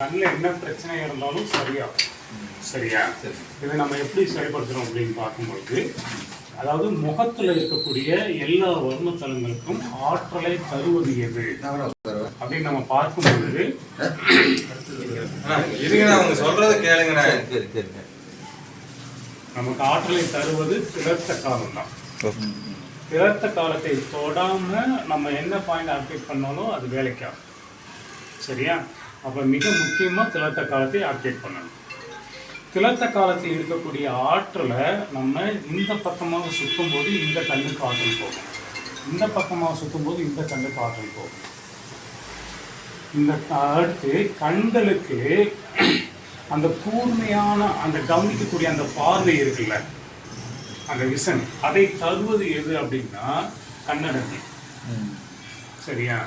கண்ணில் என்ன பிரச்சனை இருந்தாலும் சரியா? சரி. இதை நம்ம எப்படி சரிப்படுத்துறோம் அப்படின்னு பார்க்கும்பொழுது அதாவது முகத்துல இருக்கக்கூடிய எல்லா வர்மத்தலங்களுக்கும் ஆற்றலை தருவது எது? அப்படின்னு நம்ம பார்க்கும் பொழுது அவங்க சொல்றத கேளுங்கண்ணா. நமக்கு ஆற்றலை தருவது திறத்த காலம் தான் திறத்த காலத்தை தொடாம நம்ம என்ன பாயிண்ட் ஆக்டிவேட் பண்ணாலும் அது வேலைக்கு ஆகும் சரியா? அப்ப மிக முக்கியமா திறத்த காலத்தை ஆக்டிவேட் பண்ணணும். திறத்த காலத்தில் இருக்கக்கூடிய ஆற்றலை நம்ம இந்த பக்கமாக சுத்தும் போது இந்த கண்ணுக்கு ஆற்றல் போகும். இந்த பக்கமாக சுத்தும் போது இந்த கண்ணுக்கு ஆற்றல் போகும். இந்த அடுத்து கண்களுக்கு அந்த கூர்மையான அந்த கவனிக்கக்கூடிய அந்த பார்வை இருக்குல்ல அந்த விசன் அதை தருவது எது அப்படின்னா கண்ணடங்கி சரியா?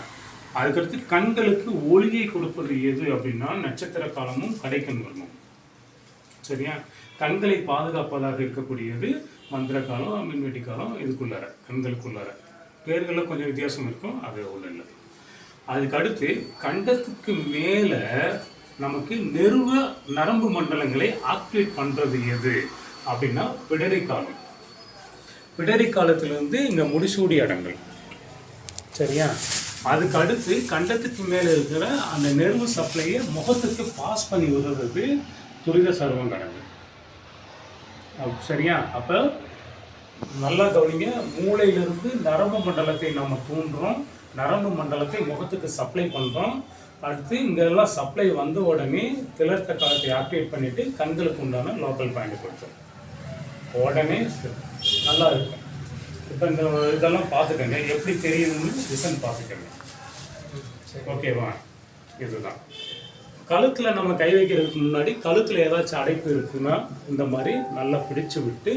அதுக்கடுத்து கண்களுக்கு ஒளியை கொடுப்பது எது அப்படின்னா நட்சத்திர காலமும் கடைக்கண் வர்மம் சரியா? கண்களை பாதுகாப்பதாக இருக்கக்கூடியது மந்திர காலம் மின்வெட்டி காலம் இதுக்குள்ளார கண்களுக்குள்ளார. பேர்களில் கொஞ்சம் வித்தியாசம் இருக்கும் அது ஒன்றும் இல்லை. அதுக்கடுத்து கண்டத்துக்கு மேலே நமக்கு நெருவ நரம்பு மண்டலங்களை ஆக்டிவேட் பண்ணுறது எது அப்படின்னா பிடரி காலம். பிடரி காலத்திலிருந்து இங்கே முடிசூடி அடங்கல். சரியா? அதுக்கு அடுத்து கண்டத்துக்கு மேலே இருக்கிற அந்த நெருவு சப்ளையை முகத்துக்கு பாஸ் பண்ணி விடுறது துரித சர்வம் கடங்கு சரியா? அப்போ நல்லா கவனிங்க மூளையிலிருந்து நரம்பு மண்டலத்தை நம்ம தூண்டுறோம். நரம்பு மண்டலத்தை முகத்துக்கு சப்ளை பண்ணுறோம் அடுத்து இங்கெல்லாம் சப்ளை வந்த உடனே திளர்த்த காலத்தை ஆக்டிவேட் பண்ணிவிட்டு கண்களுக்கு உண்டான லோக்கல் பாயிண்ட் கொடுத்தோம் உடனே நல்லா இருக்கும். இப்போ இந்த இதெல்லாம் பார்த்துக்கங்க. எப்படி தெரியணும்னு விசன் பார்த்துக்கங்க. ஓகேவா இதுதான். கழுத்தில் நம்ம கை வைக்கிறதுக்கு முன்னாடி கழுத்தில் ஏதாச்சும் அடைப்பு இருக்குன்னா இந்த மாதிரி நல்லா பிடிச்சு விட்டு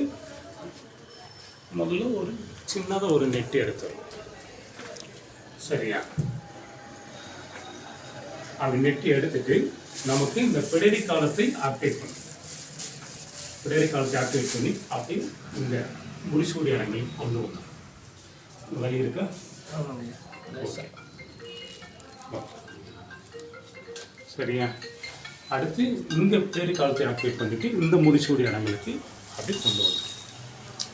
முதல்ல ஒரு சின்னதாக ஒரு நெட்டு எடுத்துடும் சரியா? அது நெட்டி எடுத்துட்டு நமக்கு இந்த பிடரி காலத்தை ஆக்டிவேட் பண்ணும் பிடரி காலத்தை ஆக்டிவேட் பண்ணி அப்படி இந்த முடிசூடி அடங்கி கொண்டு வந்தோம் வழி இருக்கா ஓகே சரியா அடுத்து இந்த பிடரி காலத்தை ஆக்டிவேட் பண்ணிட்டு இந்த முடிசூடி இடங்களுக்கு அப்படி கொண்டு வரும்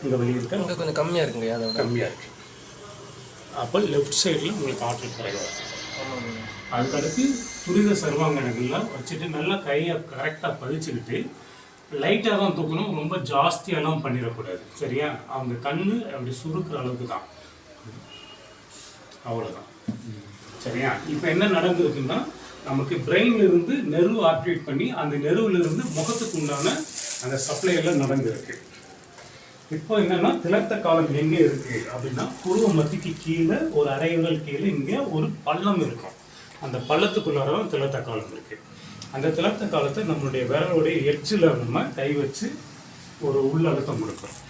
இந்த வழி இருக்கா கொஞ்சம் கம்மியாக இருக்குங்க அதை கம்மியாக இருக்கு. அப்போ லெஃப்ட் சைடில் உங்களுக்கு ஆற்றல் குறைவாக அதுக்கடுத்து துரித சர்வாங்கனங்கள்லாம் வச்சுட்டு நல்லா கையை கரெக்டாக பதிச்சுக்கிட்டு லைட்டாக தான் தூக்கணும் ரொம்ப ஜாஸ்தியெல்லாம் பண்ணிடக்கூடாது. சரியா? அவங்க கண் அப்படி சுருக்கிற அளவுக்கு தான். அவ்வளோதான் சரியா? இப்போ என்ன நடந்திருக்குன்னா நமக்கு பிரெயின்ல இருந்து நெருவு ஆக்டிவேட் பண்ணி அந்த நெருவுல இருந்து முகத்துக்கு உண்டான அந்த சப்ளை எல்லாம் நடந்திருக்கு. இப்போ என்னன்னா திலத்த காலம் எங்கே இருக்கு அப்படின்னா புருவ மத்திக்கு கீழே ஒரு அரை கீழே இங்கே ஒரு பள்ளம் இருக்கும். அந்த பள்ளத்துக்குள்ளார தான் திலத்த காலம் இருக்குது அந்த திளர்த்த காலத்தை நம்மளுடைய விரலுடைய எட்ஜில் நம்ம கை வச்சு ஒரு உள்ள அழுத்தம் கொடுக்குறோம்.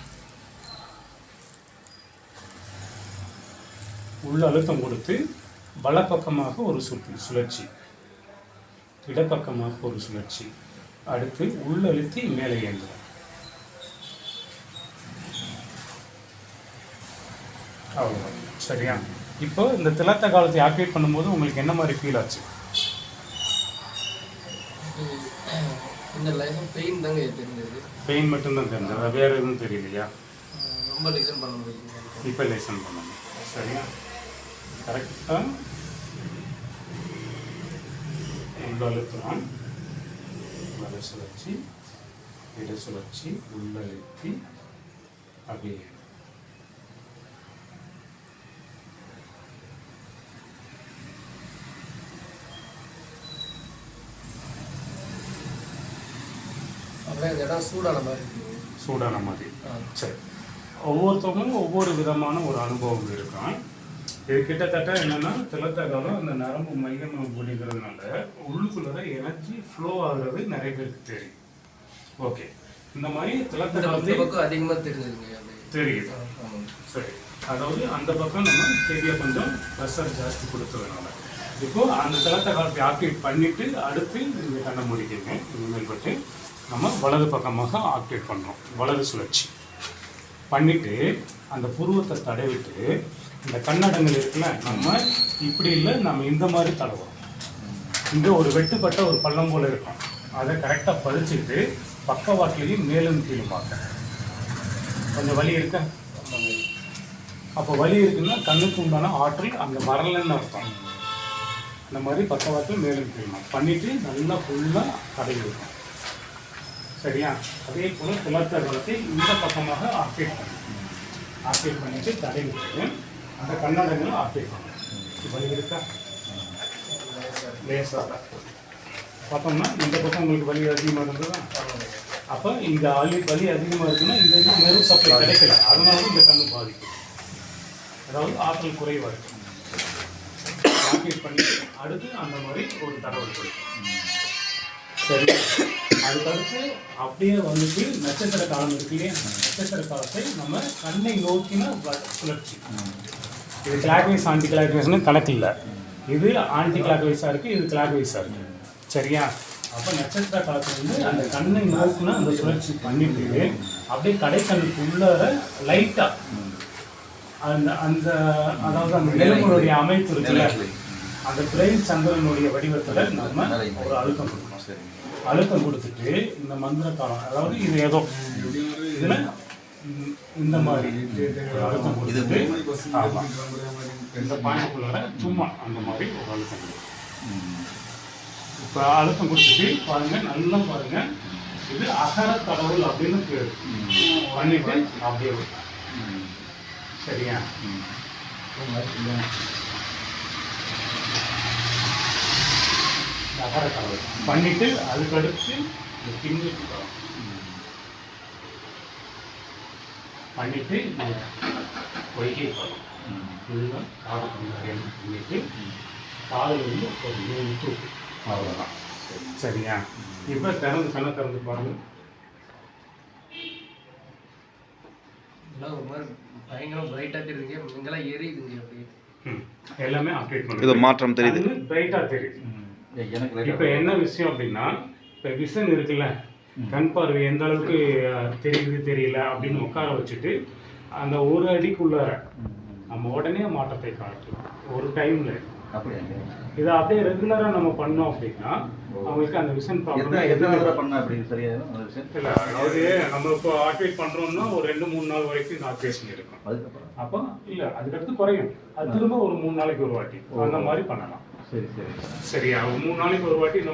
உள்ள அழுத்தம் கொடுத்து வலப்பக்கமாக ஒரு சுற்று சுழற்சி. இடப்பக்கமாக ஒரு சுழற்சி. அடுத்து உள்ளழுத்தி மேலே ஏந்துறோம் அவ்வளோ சரியா? இப்போ இந்த திலத்த காலத்தை ஆக்டிவேட் பண்ணும்போது உங்களுக்கு என்ன மாதிரி ஃபீல் ஆச்சு? இந்த லைஃப் பெயின் தாங்க தெரிஞ்சது. பெயின் மட்டும்தான் தெரிஞ்சதா. வேற எதுவும் தெரியலையா? ரொம்ப லிசன் பண்ண முடியும் இப்போ லேசன் பண்ணணும் சரியா? கரெக்டாக உள்ள அழுத்தம் வலை சுழற்சி இட சுழற்சி உள்ள அழுத்தி அப்படியே. அப்படியே இந்த இடம் சூடான மாதிரி சூடான மாதிரி. சரி. ஒவ்வொருத்தவங்களும் ஒவ்வொரு விதமான ஒரு அனுபவம் இருக்கும் இது கிட்டத்தட்ட என்னன்னா திலத்த காலம் அந்த நரம்பு மையம் பிடிக்கிறதுனால உள்ளுக்குள்ள எனர்ஜி ஃப்ளோ ஆகுறது நிறைய பேருக்கு தெரியும். ஓகே. இந்த மாதிரி திலத்த இந்த காலத்தை பக்கம் அதிகமாக தெரிஞ்சதுங்க அப்படியே தெரியுது. சரி. அதாவது அந்த பக்கம் நம்ம தேதியை கொஞ்சம் ப்ரெஷர் ஜாஸ்தி கொடுத்ததுனால. இப்போ அந்த திலத்த காலத்தை ஆக்டிவேட் பண்ணிட்டு அடுத்து இந்த கண்ணை முடிக்கங்க. இனிமேல் பட்டு நம்ம வலது பக்கமாக ஆக்டிவேட் பண்ணுறோம் வலது சுழற்சி. பண்ணிவிட்டு அந்த புருவத்தை தடவிட்டு இந்த கண்ணடங்கள் இருக்குல்ல நம்ம இப்படி இல்லை நம்ம இந்த மாதிரி தடவோம் இங்கே ஒரு வெட்டுப்பட்ட ஒரு பள்ளம் போல் இருக்கும். அதை கரெக்டாக பதிச்சுட்டு பக்கவாட்டிலையும் மேலும் கீழும் பார்க்க. கொஞ்சம் வலி இருக்கா? அப்போ வலி இருக்குன்னா கண்ணுக்கு உண்டான ஆற்றல் அங்கே வரலன்னு அர்த்தம். அந்த மாதிரி பக்கவாட்டில் மேலும் கீழுமா பண்ணிவிட்டு நல்லா ஃபுல்லாக தடவி இருக்கும் சரியா? அதே போல் துளர்த்த காலத்தை இந்த பக்கமாக ஆப்டேட் பண்ணணும். ஆப்டேட் பண்ணிட்டு தடை விட்டு அந்த கண்ணடங்களும் ஆப்டேட் பண்ணணும். வலி இருக்கா? லேசாக பார்த்தோம்னா இந்த பக்கம் உங்களுக்கு வலி அதிகமாக இருந்ததா அப்போ இந்த அலி வலி அதிகமாக இருக்குன்னா இந்த இது நெருப்பு சப்ளை கிடைக்கல. அதனால இந்த கண்ணு பாதிக்கும். அதாவது ஆற்றல் குறைவாக இருக்கும். ஆப்டேட் பண்ணிட்டு அடுத்து அந்த மாதிரி ஒரு தடவை கொடுக்கும். சரி அதுக்கடுத்து அப்படியே வந்துட்டு நட்சத்திர காலம் இருக்கு இல்லையா நட்சத்திர காலத்தை நம்ம கண்ணை நோக்கின சுழற்சி. இது கிளாக் வைஸ் ஆன்டி கிளாக் வைஸ்னு கணக்கு இல்லை. இது ஆன்டி கிளாக் வைஸாக இருக்குது இது கிளாக் வைஸாக இருக்குது சரியா? அப்போ நட்சத்திர காலத்துல வந்து அந்த கண்ணை நோக்குனா அந்த சுழற்சி பண்ணிட்டு அப்படியே கடைக்கண்ணுக்கு உள்ளார லைட்டாக அந்த அந்த அதாவது அந்த நிலங்களுடைய அமைப்பு இருக்குல்ல அந்த பிரெயின் சந்திரனுடைய வடிவத்துல நம்ம ஒரு அழுத்தம் கொடுக்கணும். சரி. அழுத்தம் கொடுத்துட்டு இந்த மந்திர காலம் அதாவது இது ஏதோ இதுல இந்த மாதிரி அழுத்தம் கொடுத்துட்டு இந்த பாயிண்ட்குள்ளார சும்மா அந்த மாதிரி ஒரு அழுத்தம் கொடுக்கணும் இப்போ அழுத்தம் கொடுத்துட்டு பாருங்க நல்லா பாருங்க. இது அகர கடவுள் அப்படின்னு பேரு. பண்ணிட்டு அப்படியே. சரியா? அகர கடவுள் பண்ணிட்டு அதுக்கடுத்து. பண்ணிட்டு இந்த பொய்கை வரும் இதுதான் காது கண்ணாடியம் பண்ணிட்டு காதில் வந்து ஒரு மூணு தூக்கு அவ்வளோதான் சரியா? இப்போ திறந்து கண்ணை திறந்து பாருங்க. எல்லாம் ஒரு மாதிரி பயங்கரம் பிரைட்டாக தெரியுதுங்க. இங்கெல்லாம் எரியுதுங்க அப்படியே. எல்லாமே அப்டேட் இது மாற்றம் தெரியுது. பிரைட்டாக தெரியுது. எனக்கு இப்போ என்ன விஷயம் அப்படின்னா இப்போ விஷன் இருக்குல்ல கண் பார்வை எந்த அளவுக்கு தெரியுது தெரியல அப்படின்னு உட்கார வச்சுட்டு அந்த ஒரு அடிக்குள்ளார நம்ம உடனே மாற்றத்தை காட்டலாம் ஒரு டைம்ல. இதை அப்படியே ரெகுலரா நம்ம பண்ணோம் அப்படின்னா அவங்களுக்கு அந்த விஷன் ப்ராப்ளம் அதாவது நம்ம இப்போ ஆக்டிவேட் பண்றோம்னா ஒரு ரெண்டு மூணு நாள் வரைக்கும் இந்த ஆக்டிவேஷன் இருக்கும். அப்போ இல்ல அதுக்கடுத்து குறையும். அது திரும்ப ஒரு மூணு நாளைக்கு ஒரு வாட்டி. அந்த மாதிரி பண்ணலாம். சரி சரி சரியா ஒரு மூணு நாளைக்கு ஒரு வாட்டி இந்த